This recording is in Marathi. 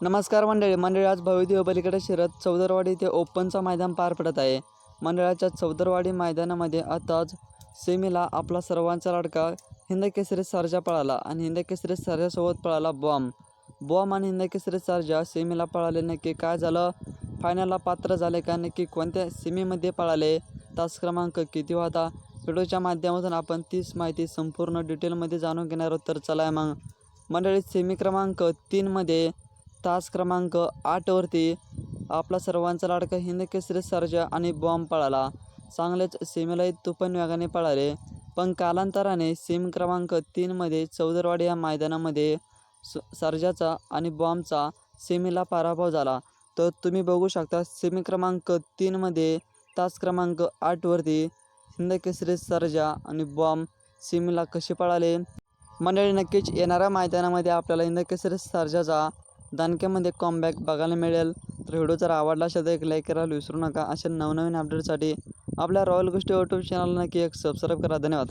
नमस्कार मंडळी मंडळी आज भव्य पलीकडे शिरत चौदरवाडी येथे ओपनचा मैदान पार पडत आहे. मंडळाच्या चौदरवाडी मैदानामध्ये आताच सेमीला आपला सर्वांचा लाडका हिंद केसरी पळाला आणि हिंद केसरी पळाला बॉम्ब बॉम्ब आणि हिंद केसरी सेमीला पळाले. नक्की काय झालं? फायनलला पात्र झाले का? नक्की कोणत्या सेमीमध्ये पळाले? तास क्रमांक किती होता? व्हिडिओच्या माध्यमातून आपण तीच माहिती संपूर्ण डिटेलमध्ये जाणून घेणार आहोत. तर चला मग. मंडळी सेमी क्रमांक तीनमध्ये तास क्रमांक आठवरती आपला सर्वांचा लाडका हिंद केसरी सर्जा आणि बॉम्ब पळाला. चांगलेच सीमेलाही तुफान वेगाने पळाले. पण कालांतराने सेमी क्रमांक तीनमध्ये चौदरवाडी या मैदानामध्ये स सर्जाचा आणि बॉम्बचा सेमीला पराभव झाला. तर तुम्ही बघू शकता सीमी क्रमांक तीनमध्ये तास क्रमांक आठवरती हिंद केसरी सर्जा आणि बॉम्ब सीमेला कसे पळाले? मंडळी नक्कीच येणाऱ्या मैदानामध्ये आपल्याला हिंद केसरी सर्जाचा दानक्यामध्ये कॉमबॅक बघायला मिळेल. तर व्हिडिओ जर आवडला असेल तर एक लाईक करायला विसरू नका. अशा नवनवीन अपडेटसाठी आपल्या रॉयल गोष्टी यूट्यूब चॅनलला नक्की एक सबस्क्राईब करा. धन्यवाद.